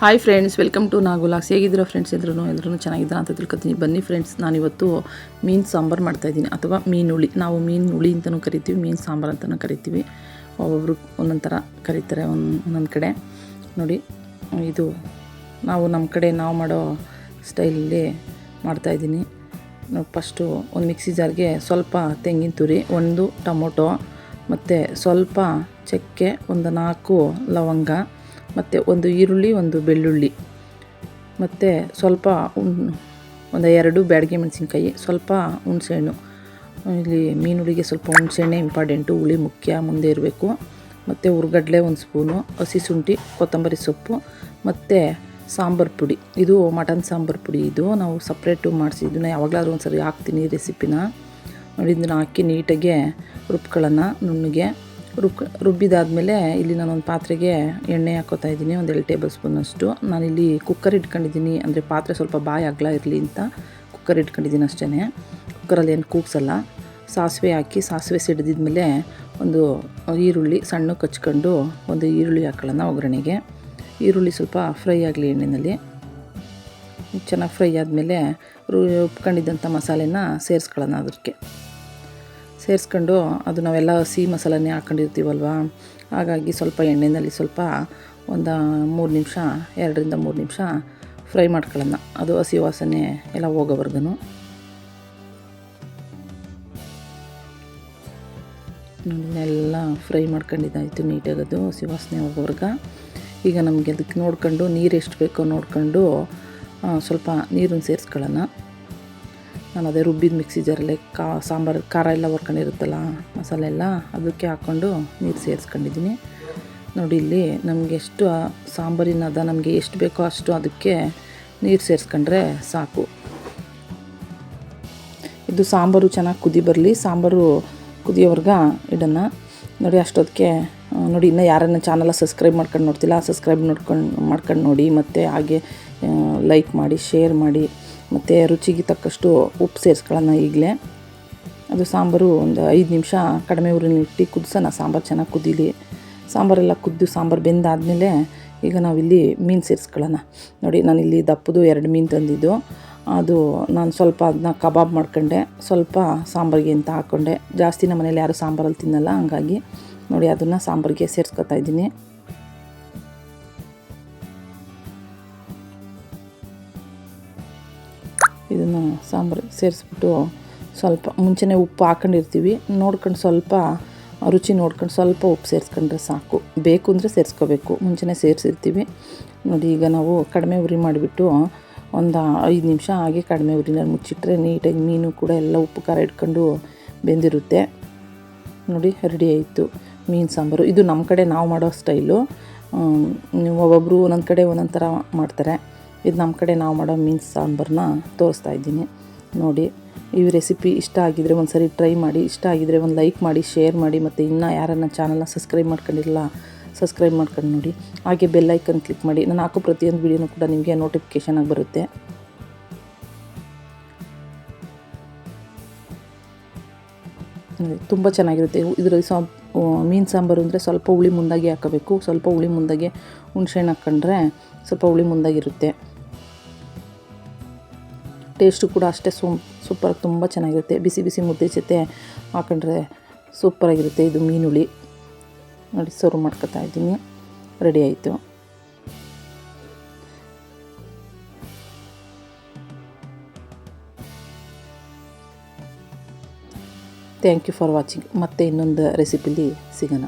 Hi friends welcome to ನಾಗುಲಾಕ್ಸ್ ಹೇಗಿದ್ದೀರಾ friends ಎಲ್ಲರೂ ಎಲ್ಲರೂ ಚೆನ್ನಾಗಿದ್ದೀರಾ ಅಂತ ತಿಳ್ಕೊತೀನಿ. ಬನ್ನಿ ಫ್ರೆಂಡ್ಸ್ ನಾನಿವತ್ತು ಮೀನು ಸಾಂಬಾರು ಮಾಡ್ತಾಯಿದ್ದೀನಿ ಅಥವಾ ಮೀನು ಹುಳಿ ನಾವು ಮೀನು ಹುಳಿ ಅಂತಲೂ ಕರಿತೀವಿ, ಮೀನು ಸಾಂಬಾರು ಅಂತಲೂ ಕರಿತೀವಿ. ಒಬ್ಬೊಬ್ರು ಒಂದೊಂದು ಥರ ಕರೀತಾರೆ ಒಂದು, ಒಂದೊಂದು ಕಡೆ. ನೋಡಿ, ಇದು ನಾವು ನಮ್ಮ ಕಡೆ ನಾವು ಮಾಡೋ ಸ್ಟೈಲಲ್ಲಿ ಮಾಡ್ತಾಯಿದ್ದೀನಿ ಫಸ್ಟು ಒಂದು ಮಿಕ್ಸಿ ಜಾರ್ಗೆ ಸ್ವಲ್ಪ ತೆಂಗಿನ ತುರಿ, ಒಂದು ಟೊಮೊಟೊ, ಮತ್ತು ಸ್ವಲ್ಪ ಚಕ್ಕೆ, ಒಂದು ನಾಲ್ಕು ಲವಂಗ ಮತ್ತು ಒಂದು ಈರುಳ್ಳಿ, ಒಂದು ಬೆಳ್ಳುಳ್ಳಿ. ಮತ್ತು ಸ್ವಲ್ಪ ಒಂದು ಎರಡು ಬ್ಯಾಡಿಗೆ ಮೆಣಸಿನ್ಕಾಯಿ, ಸ್ವಲ್ಪ ಹುಣಸೆಹಣ್ಣು. ಇಲ್ಲಿ ಮೀನು ಹುಳಿಗೆ ಸ್ವಲ್ಪ ಹುಣಸೆಹಣ್ಣೆ ಇಂಪಾರ್ಟೆಂಟು ಹುಳಿ ಮುಖ್ಯ, ಮುಂದೆ ಇರಬೇಕು. ಮತ್ತು ಹುರ್ಗಡ್ಲೆ ಒಂದು ಸ್ಪೂನು, ಹಸಿ ಶುಂಠಿ, ಕೊತ್ತಂಬರಿ ಸೊಪ್ಪು, ಮತ್ತು ಸಾಂಬಾರು ಪುಡಿ. ಇದು ಮಟನ್ ಸಾಂಬಾರು ಪುಡಿ ಇದು. ನಾವು ಸಪ್ರೇಟು ಮಾಡಿಸಿ, ಇದನ್ನ ಯಾವಾಗಲಾದ್ರೂ ಒಂದು ಸರಿ ಹಾಕ್ತೀನಿ ರೆಸಿಪಿನ. ನೋಡಿ, ಇದನ್ನು ಹಾಕಿ ನೀಟಾಗೆ ರುಬ್ಕೊಳ್ಳೋಣ, ನುಣ್ಣಗೆ. ರುಬ್ ರುಬ್ಬಿದಾದಮೇಲೆ ಇಲ್ಲಿ ನಾನೊಂದು ಪಾತ್ರೆಗೆ ಎಣ್ಣೆ ಹಾಕೋತಾ ಇದ್ದೀನಿ, ಒಂದು ಎರಡು ಟೇಬಲ್ ಸ್ಪೂನಷ್ಟು ನಾನಿಲ್ಲಿ ಕುಕ್ಕರ್ ಇಟ್ಕೊಂಡಿದ್ದೀನಿ, ಅಂದರೆ ಪಾತ್ರೆ ಸ್ವಲ್ಪ ಬಾಯಿ ಅಗಲ ಇರಲಿ ಅಂತ ಕುಕ್ಕರ್ ಇಟ್ಕೊಂಡಿದ್ದೀನಿ ಅಷ್ಟೇ ಕುಕ್ಕರಲ್ಲಿ ಏನು ಕೂಗ್ಸಲ್ಲ. ಸಾಸಿವೆ ಹಾಕಿ, ಸಾಸಿವೆ ಸಿಡಿದಿದ್ಮೇಲೆ ಒಂದು ಈರುಳ್ಳಿ ಸಣ್ಣ ಕಚ್ಕೊಂಡು ಒಂದು ಈರುಳ್ಳಿ ಹಾಕೊಳ್ಳೋಣ ಒಗ್ಗರಣೆಗೆ. ಈರುಳ್ಳಿ ಸ್ವಲ್ಪ ಫ್ರೈ ಆಗಲಿ ಎಣ್ಣೆಯಲ್ಲಿ ಚೆನ್ನಾಗಿ ಫ್ರೈ ಆದಮೇಲೆ ರುಬ್ಕೊಂಡಿದ್ದಂಥ ಮಸಾಲೆನ ಸೇರಿಸ್ಕೊಳ್ಳೋಣ ಅದಕ್ಕೆ ಸೇರಿಸ್ಕೊಂಡು ಅದು ನಾವೆಲ್ಲ ಹಸಿ ಮಸಾಲನೇ ಹಾಕ್ಕೊಂಡಿರ್ತೀವಲ್ವ ಹಾಗಾಗಿ ಸ್ವಲ್ಪ ಎಣ್ಣೆಯಲ್ಲಿ ಸ್ವಲ್ಪ ಒಂದು ಮೂರು ನಿಮಿಷ, ಎರಡರಿಂದ ಮೂರು ನಿಮಿಷ ಫ್ರೈ ಮಾಡ್ಕೊಳ್ಳೋಣ. ಅದು ಹಸಿ ವಾಸನೆ ಎಲ್ಲ ಹೋಗೋವರೆಗೂ ಎಲ್ಲ ಫ್ರೈ ಮಾಡ್ಕೊಂಡಿದ್ದಾಯಿತು ನೀಟಾಗಿ ಅದು ಹಸಿ ವಾಸನೆ ಹೋಗೋವರ್ಗ. ಈಗ ನಮಗೆ ಅದಕ್ಕೆ ನೋಡ್ಕೊಂಡು ನೀರು ಎಷ್ಟು ಬೇಕೋ ನೋಡ್ಕೊಂಡು ಸ್ವಲ್ಪ ನೀರನ್ನು ಸೇರಿಸ್ಕೊಳ್ಳೋಣ. ನಾನು ಅದೇ ರುಬ್ಬಿದ ಮಿಕ್ಸಿ ಜಾರಲ್ಲಿ ಕಾ ಸಾಂಬಾರು, ಖಾರ ಎಲ್ಲ ಹೊರ್ಕೊಂಡಿರುತ್ತಲ್ಲ ಮಸಾಲೆ ಎಲ್ಲ ಅದಕ್ಕೆ ಹಾಕ್ಕೊಂಡು ನೀರು ಸೇರಿಸ್ಕೊಂಡಿದ್ದೀನಿ. ನೋಡಿ ಇಲ್ಲಿ ನಮಗೆ ಎಷ್ಟು ಸಾಂಬಾರಿನ ಅದ, ನಮಗೆ ಎಷ್ಟು ಬೇಕೋ ಅಷ್ಟು ಅದಕ್ಕೆ ನೀರು ಸೇರಿಸ್ಕೊಂಡ್ರೆ ಸಾಕು. ಇದು ಸಾಂಬಾರು ಚೆನ್ನಾಗಿ ಕುದಿ ಬರಲಿ, ಸಾಂಬಾರು ಕುದಿಯೋವರ್ಗ ಇಡೋಣ. ನೋಡಿ ಅಷ್ಟೊತ್ತಿಗೆ ನೋಡಿ ಇನ್ನೂ ಯಾರನ್ನ ಚಾನಲ ಸಬ್ಸ್ಕ್ರೈಬ್ ಮಾಡ್ಕೊಂಡು ನೋಡ್ತಿಲ್ಲ, ಸಬ್ಸ್ಕ್ರೈಬ್ ನೋಡ್ಕೊಂಡು ಮಾಡ್ಕೊಂಡು ನೋಡಿ, ಮತ್ತು ಹಾಗೆ ಲೈಕ್ ಮಾಡಿ ಶೇರ್ ಮಾಡಿ. ಮತ್ತು ರುಚಿಗೆ ತಕ್ಕಷ್ಟು ಉಪ್ಪು ಸೇರಿಸ್ಕೊಳ್ಳೋಣ ಈಗಲೇ. ಅದು ಸಾಂಬಾರು ಒಂದು ಐದು ನಿಮಿಷ ಕಡಿಮೆ ಊರಿನ ಇಟ್ಟು ಕುದಿಸೋಣ. ಸಾಂಬಾರು ಚೆನ್ನಾಗಿ ಕುದೀಲಿ. ಸಾಂಬಾರೆಲ್ಲ ಕುದ್ದು ಸಾಂಬಾರು ಬೆಂದಾದಮೇಲೆ ಈಗ ನಾವಿಲ್ಲಿ ಮೀನು ಸೇರಿಸ್ಕೊಳ್ಳೋಣ. ನೋಡಿ, ನಾನಿಲ್ಲಿ ದಪ್ಪದು ಎರಡು ಮೀನು ತಂದಿದ್ದು. ಅದು ನಾನು ಸ್ವಲ್ಪ ಅದನ್ನ ಕಬಾಬ್ ಮಾಡ್ಕೊಂಡೆ. ಸ್ವಲ್ಪ ಸಾಂಬಾರಿಗೆ ಅಂತ ಹಾಕ್ಕೊಂಡೆ ಜಾಸ್ತಿ ನಮ್ಮ ಮನೇಲಿ ಯಾರು ಸಾಂಬಾರಲ್ಲಿ ತಿನ್ನಲ್ಲ, ಹಂಗಾಗಿ ನೋಡಿ, ಅದನ್ನು ಸಾಂಬಾರಿಗೆ ಸೇರಿಸ್ಕೊತಾ ಇದ್ದೀನಿ. ಇದನ್ನು ಸಾಂಬಾರು ಸೇರಿಸ್ಬಿಟ್ಟು ಸ್ವಲ್ಪ ಮುಂಚೆನೇ ಉಪ್ಪು ಹಾಕೊಂಡಿರ್ತೀವಿ. ನೋಡ್ಕೊಂಡು ಸ್ವಲ್ಪ ರುಚಿ ನೋಡ್ಕೊಂಡು ಸ್ವಲ್ಪ ಉಪ್ಪು ಸೇರಿಸ್ಕೊಂಡ್ರೆ ಸಾಕು. ಬೇಕು ಅಂದರೆ ಸೇರಿಸ್ಕೋಬೇಕು. ಮುಂಚೆನೇ ಸೇರಿಸಿರ್ತೀವಿ. ನೋಡಿ, ಈಗ ನಾವು ಕಡಿಮೆ ಉರಿ ಮಾಡಿಬಿಟ್ಟು ಒಂದು ಐದು ನಿಮಿಷ ಹಾಗೆ ಕಡಿಮೆ ಉರಿನಲ್ಲಿ ಮುಚ್ಚಿಟ್ರೆ ನೀಟಾಗಿ ಮೀನು ಕೂಡ ಎಲ್ಲ ಉಪ್ಪು ಖಾರ ಇಟ್ಕೊಂಡು ಬೆಂದಿರುತ್ತೆ. ನೋಡಿ ರೆಡಿ ಆಯಿತು. ಮೀನು ಸಾಂಬಾರು. ಇದು ನಮ್ಮ ಕಡೆ ನಾವು ಮಾಡೋ ಸ್ಟೈಲು. ಒಬ್ಬೊಬ್ಬರು ಒಂದೊಂದು ಕಡೆ ಒಂದೊಂದು ಥರ ಮಾಡ್ತಾರೆ. ಇದು ನಮ್ಮ ಕಡೆ ನಾವು ಮಾಡೋ ಮೀನ್ಸ್ ಸಾಂಬಾರನ್ನ ತೋರಿಸ್ತಾ ಇದ್ದೀನಿ. ನೋಡಿ, ಈ ರೆಸಿಪಿ ಇಷ್ಟ ಆಗಿದ್ದರೆ ಒಂದು ಸರಿ ಟ್ರೈ ಮಾಡಿ, ಇಷ್ಟ ಆಗಿದ್ದರೆ ಒಂದು ಲೈಕ್ ಮಾಡಿ ಶೇರ್ ಮಾಡಿ, ಮತ್ತು ಇನ್ನೂ ಯಾರನ್ನ ಚಾನಲ್ನ ಸಬ್ಸ್ಕ್ರೈಬ್ ಮಾಡ್ಕೊಂಡಿಲ್ಲ ಸಬ್ಸ್ಕ್ರೈಬ್ ಮಾಡ್ಕೊಂಡು ನೋಡಿ. ಹಾಗೆ ಬೆಲ್ ಐಕನ್ ಕ್ಲಿಕ್ ಮಾಡಿ. ನಾನು ಹಾಕೋ ಪ್ರತಿಯೊಂದು ವೀಡಿಯೋನೂ ಕೂಡ ನಿಮಗೆ ನೋಟಿಫಿಕೇಷನ್ ಆಗಿ ಬರುತ್ತೆ. ತುಂಬ ಚೆನ್ನಾಗಿರುತ್ತೆ. ಇದರಲ್ಲಿ ಸಾ ಮೀನು ಸಾಂಬಾರು ಅಂದರೆ ಸ್ವಲ್ಪ ಹುಳಿ ಮುಂದಾಗಿ ಹಾಕಬೇಕು. ಸ್ವಲ್ಪ ಹುಳಿ ಮುಂದಾಗೆ ಹುಣ್ಸೆಹಣ್ಣು ಹಾಕ್ಕೊಂಡ್ರೆ ಸ್ವಲ್ಪ ಹುಳಿ ಮುಂದಾಗಿರುತ್ತೆ. ಟೇಸ್ಟು ಕೂಡ ಅಷ್ಟೇ ಸೂ ಸೂಪರ್ ತುಂಬ ಚೆನ್ನಾಗಿರುತ್ತೆ. ಬಿಸಿ ಬಿಸಿ ಮುದ್ದೆ ಜೊತೆ ಹಾಕೊಂಡ್ರೆ ಸೂಪರಾಗಿರುತ್ತೆ ಇದು ಮೀನುಳಿ ನೋಡಿ ಸರ್ವ್ ಮಾಡ್ಕೊತಾ ಇದ್ದೀನಿ. ರೆಡಿ ಆಯಿತು. ಥ್ಯಾಂಕ್ ಯು ಫಾರ್ ವಾಚಿಂಗ್ ಮತ್ತೆ ಇನ್ನೊಂದು ರೆಸಿಪಿಲಿ ಸಿಗೋಣ.